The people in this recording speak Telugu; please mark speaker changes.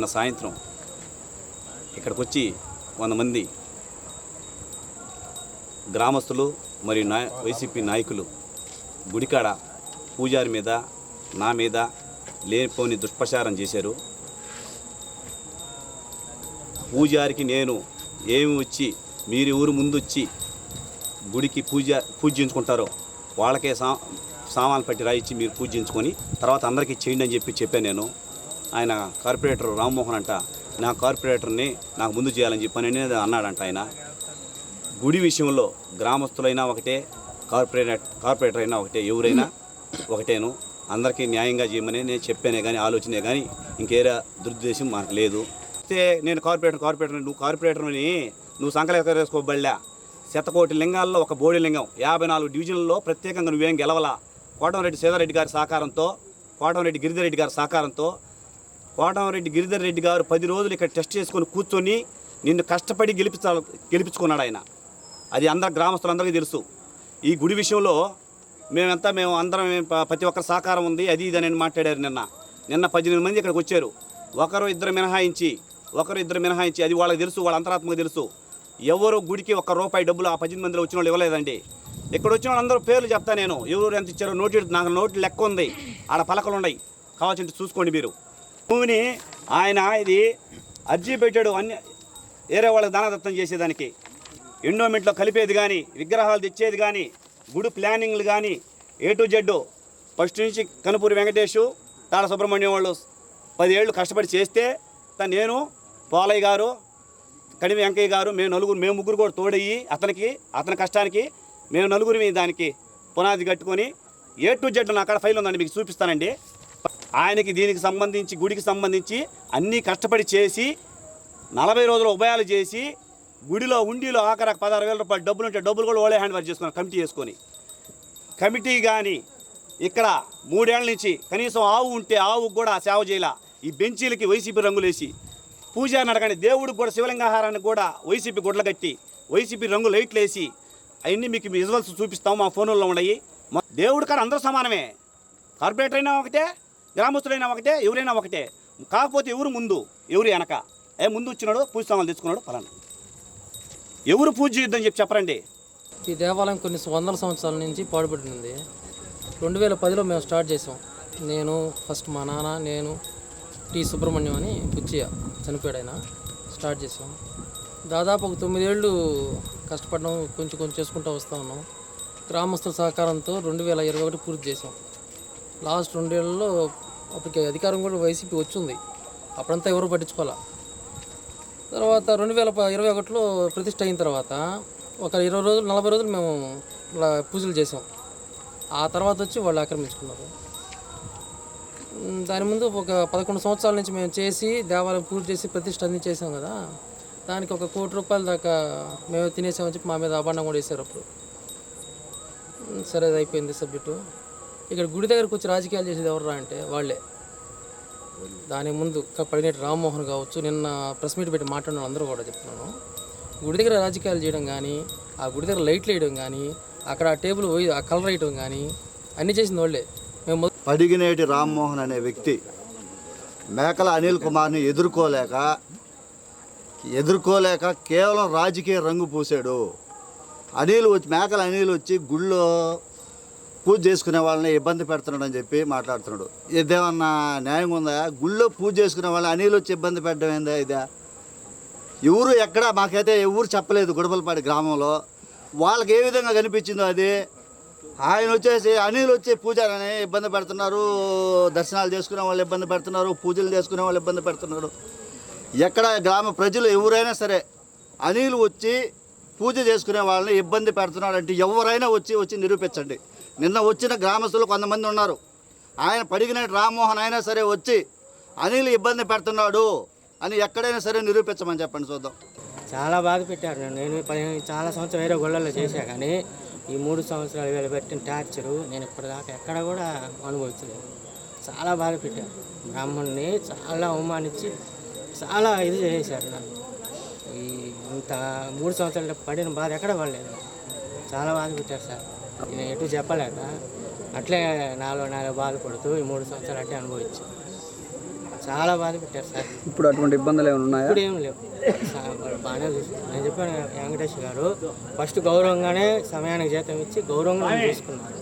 Speaker 1: నిన్న సాయంత్రం ఇక్కడికి వచ్చి వంద మంది గ్రామస్తులు మరియు నా వైసీపీ నాయకులు గుడికాడ పూజారి మీద నా మీద లేనిపోని దుష్ప్రచారం చేశారు. పూజారికి నేను ఏమి వచ్చి మీరు ఊరు ముందు వచ్చి గుడికి పూజ పూజించుకుంటారో వాళ్ళకే సా సామాన్లు పట్టి రాయిచ్చి మీరు పూజించుకొని తర్వాత అందరికీ చేయండి అని చెప్పి చెప్పాను నేను. ఆయన కార్పొరేటర్ రామ్మోహన్ అంట నా కార్పొరేటర్ని నాకు ముందు చేయాలని చెప్పని అన్నాడంట ఆయన. గుడి విషయంలో గ్రామస్తులైనా ఒకటే కార్పొరేటర్ కార్పొరేటర్ అయినా ఒకటే ఎవరైనా ఒకటేను. అందరికీ న్యాయంగా చేయమని నేను చెప్పానే కానీ ఆలోచనే కానీ ఇంకేరా దురుద్దేశం మనకు లేదు. అయితే నేను కార్పొరేటర్ కార్పొరేటర్ నువ్వు కార్పొరేటర్ని నువ్వు సంకలేక వేసుకోబడలే శతకోటి లింగాల్లో ఒక బోడి లింగం యాభై నాలుగు డివిజన్లలో ప్రత్యేకంగా నువ్వేం గెలవలా. కోటంరెడ్డి సీతారెడ్డి గారి సహకారంతో కోటంరెడ్డి గిరిధర్ గారి సహకారంతో కోటమరెడ్డి గిరిధర్ రెడ్డి గారు పది రోజులు ఇక్కడ టెస్ట్ చేసుకొని కూర్చొని నిన్ను కష్టపడి గెలిపించా గెలిపించుకున్నాడు ఆయన. అది అందరు గ్రామస్తులందరికీ తెలుసు. ఈ గుడి విషయంలో మేమంతా మేము అందరం ప్రతి ఒక్కరి సహకారం ఉంది అది ఇది అని మాట్లాడారు నిన్న. నిన్న పద్దెనిమిది మంది ఇక్కడికి వచ్చారు. ఒకరు ఇద్దరు మినహాయించి ఒకరు ఇద్దరు మినహాయించి అది వాళ్ళకి తెలుసు వాళ్ళ అంతరాత్మకు తెలుసు. ఎవరు గుడికి ఒక్క రూపాయి డబ్బులు ఆ పద్దెనిమిది మందిలో వచ్చిన వాళ్ళు ఇవ్వలేదండి. ఇక్కడ వచ్చిన వాళ్ళందరూ పేర్లు చెప్తా నేను. ఎవరు ఎంత ఇచ్చారో నోటి నాకు నోటు లెక్క ఉంది. ఆడ పలకలు ఉన్నాయి. కావాల్సింటే చూసుకోండి మీరు. భూమిని ఆయన ఇది అర్జీ పెట్టాడు అన్ని వేరే వాళ్ళకి దానదత్తం చేసేదానికి. ఎండోమెంట్లో కలిపేది కానీ విగ్రహాలు తెచ్చేది కానీ గుడి ప్లానింగ్లు కానీ ఏ టు జెడ్ ఫస్ట్ నుంచి కనుపూరి వెంకటేషు తాళ సుబ్రహ్మణ్యం వాళ్ళు పదేళ్ళు కష్టపడి చేస్తే త- నేను పోలయ్య గారు కడిమి వెంకయ్య గారు మేము నలుగురు మేము ముగ్గురు కూడా తోడయ్యి అతనికి అతని కష్టానికి మేము నలుగురిమి దానికి పునాది కట్టుకొని ఏ టు జెడ్ నా అక్కడ ఫైల్ ఉందండి మీకు చూపిస్తానండి. ఆయనకి దీనికి సంబంధించి గుడికి సంబంధించి అన్నీ కష్టపడి చేసి నలభై రోజులు ఉభయాలు చేసి గుడిలో ఉండిలో ఆఖరికి పదహారు వేల రూపాయలు డబ్బులు ఉంటే డబ్బులు కూడా ఓలే హ్యాండ్ వర్క్ చేసుకున్నారు కమిటీ చేసుకొని. కమిటీ కానీ ఇక్కడ మూడేళ్ళ నుంచి కనీసం ఆవు ఉంటే ఆవుకు కూడా సేవ చేయాల. ఈ బెంచీలకి వైసీపీ రంగులేసి పూజ నడకండి దేవుడికి కూడా శివలింగాహారానికి కూడా వైసీపీ గుడ్ల కట్టి వైసీపీ రంగు లైట్లు వేసి అవన్నీ మీకు విజువల్స్ చూపిస్తాం మా ఫోన్లో ఉన్నాయి. మా దేవుడి కాడ అందరూ సమానమే. కార్పొరేటర్ అయినా ఒకటే గ్రామస్తులైనా ఒకటే ఎవరైనా ఒకటే. కాకపోతే ఎవరు ముందు? ఎవరు వెనక? ఏ ముందు వచ్చినాడు పూజ సామాన్లు తెచ్చుకున్నాడు ఫలానా ఎవరు పూజ చేయొద్దని చెప్పి చెప్పరండి.
Speaker 2: ఈ దేవాలయం కొన్ని వందల సంవత్సరాల నుంచి పాడుపడింది రెండు వేల పదిలో మేము స్టార్ట్ చేసాం. నేను ఫస్ట్ మా నాన్న నేను టి సుబ్రహ్మణ్యం అని బుచ్చియ చనిపోయాడైనా స్టార్ట్ చేసాం. దాదాపు ఒక తొమ్మిదేళ్ళు కష్టపడడం కొంచెం కొంచెం చేసుకుంటూ వస్తూ ఉన్నాం. గ్రామస్తుల సహకారంతో రెండు వేల ఇరవై ఒకటి పూర్తి చేసాం. లాస్ట్ రెండేళ్ళలో అప్పటికి అధికారం కూడా వైసీపీ వచ్చింది. అప్పుడంతా ఎవరు పట్టించుకోవాలా? తర్వాత రెండు వేల ఇరవై ఒకటిలో ప్రతిష్ట అయిన తర్వాత ఒక ఇరవై రోజులు నలభై రోజులు మేము ఇలా పూజలు చేసాం. ఆ తర్వాత వచ్చి వాళ్ళు ఆక్రమించుకున్నారు. దాని ముందు ఒక పదకొండు సంవత్సరాల నుంచి మేము చేసి దేవాలయం పూజ చేసి ప్రతిష్ట అన్ని చేసాం కదా దానికి ఒక కోటి రూపాయల దాకా మేము తినేసామని చెప్పి మా మీద అభాండం కూడా వేసారు అప్పుడు. సరే అది అయిపోయింది సబ్జెక్టు. ఇక్కడ గుడి దగ్గరకు వచ్చి రాజకీయాలు చేసేది ఎవర్రా అంటే వాళ్ళే. దాని ముందు పడినట్టు రామ్మోహన్ కావచ్చు. నిన్న ప్రెస్ మీట్ పెట్టి మాట్లాడిన అందరూ కూడా చెప్తున్నాను. గుడి దగ్గర రాజకీయాలు చేయడం కానీ ఆ గుడి దగ్గర లైట్లు వేయడం కానీ అక్కడ ఆ టేబుల్ పోయి ఆ కలర్ వేయడం కానీ అన్నీ చేసింది వాళ్ళే. మేము
Speaker 3: పడిగినేటి రామ్మోహన్ అనే వ్యక్తి మేకల అనిల్ కుమార్ని ఎదుర్కోలేక ఎదుర్కోలేక కేవలం రాజకీయ రంగు పూసాడు అనిల్ వచ్చి మేకల అనిల్ వచ్చి గుళ్ళో పూజ చేసుకునే వాళ్ళని ఇబ్బంది పెడుతున్నాడు అని చెప్పి మాట్లాడుతున్నాడు. ఇదేమన్నా న్యాయం ఉందా? గుళ్ళో పూజ చేసుకునే వాళ్ళని అనీలు వచ్చి ఇబ్బంది పెట్టడం ఏందా ఇదా? ఎవరు ఎక్కడ మాకైతే ఎవరు చెప్పలేదు గుడబలపాడి గ్రామంలో. వాళ్ళకి ఏ విధంగా కనిపించిందో అది? ఆయన వచ్చేసి అనిల్ వచ్చి పూజారని ఇబ్బంది పెడుతున్నారు. దర్శనాలు చేసుకునే వాళ్ళు ఇబ్బంది పెడుతున్నారు. పూజలు చేసుకునే వాళ్ళు ఇబ్బంది పెడుతున్నారు. ఎక్కడ గ్రామ ప్రజలు ఎవరైనా సరే అనిల్ వచ్చి పూజ చేసుకునే వాళ్ళని ఇబ్బంది పెడుతున్నాడంటే ఎవరైనా వచ్చి వచ్చి నిరూపించండి. నిన్న వచ్చిన గ్రామస్తులు కొంతమంది ఉన్నారు. ఆయన పడిగిన రామ్మోహన్ అయినా సరే వచ్చి అనిల్ ఇబ్బంది పెడుతున్నాడు అని ఎక్కడైనా సరే నిరూపించమని చెప్పండి చూద్దాం.
Speaker 4: చాలా బాధ పెట్టారు నేను నేను పదిహేను చాలా సంవత్సరం వేరే గొళ్ళల్లో చేశా కానీ ఈ మూడు సంవత్సరాలు వీళ్ళు పెట్టిన టార్చరు నేను ఇప్పటిదాకా ఎక్కడ కూడా అనుభవించలేదు. చాలా బాధ పెట్టారు. బ్రాహ్మణ్ణి చాలా అవమానించి చాలా ఇది చేశారు నన్ను. ఈ ఇంత మూడు సంవత్సరాలు పడిన బాధ ఎక్కడ పడలేదు. చాలా బాధ పెట్టారు సార్. నేను ఎటు చెప్పలేక అట్లే నాలో నాలో బాధపడుతూ ఈ మూడు సంవత్సరాలు అట్టే అనుభవించి. చాలా బాధ పెట్టారు సార్.
Speaker 5: ఇప్పుడు అటువంటి ఇబ్బందులు ఏమైనా ఉన్నాయా?
Speaker 4: ఇప్పుడు ఏం లేవు. బాగానే చూసుకున్నారు నేను చెప్పాను వెంకటేష్ గారు ఫస్ట్ గౌరవంగానే సమయానికి జీతం ఇచ్చి గౌరవంగా నన్ను చూసుకున్నారు